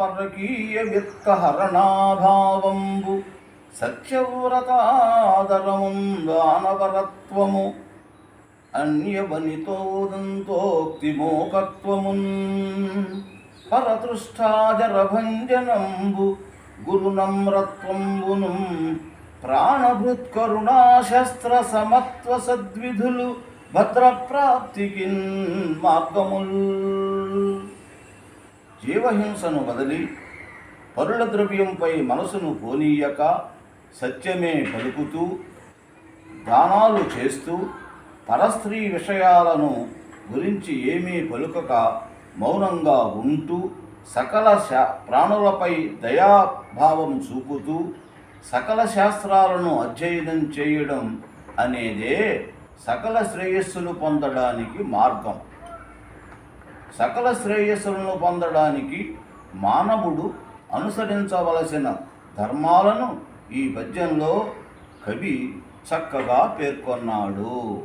పరకీయ వ్యక్తహరణాభావంబు సత్యవ్రతాదరము దానవరత్వము అన్యవనితోదంతోక్తిమోకత్వమున్ పరతృష్టాజరభంజనంబు గురునమ్రత్వంబును ప్రాణభృత్కరుణాశస్త్ర సమత్వ సద్విధులు భద్రప్రాప్తికిన్ మార్గముల్. జీవహింసను వదిలి పరుల ద్రవ్యంపై మనసును పోనీయక సత్యమే పలుకుతూ దానాలు చేస్తూ పరస్త్రీ విషయాలను గురించి ఏమీ పలుకక మౌనంగా ఉంటూ సకల శా ప్రాణులపై దయాభావం చూపుతూ సకల శాస్త్రాలను అధ్యయనం చేయడం అనేదే సకల శ్రేయస్సులు పొందడానికి మార్గం. సకల శ్రేయస్సులను పొందడానికి మానవుడు అనుసరించవలసిన ధర్మాలను ఈ పద్యంలో కవి చక్కగా పేర్కొన్నాడు.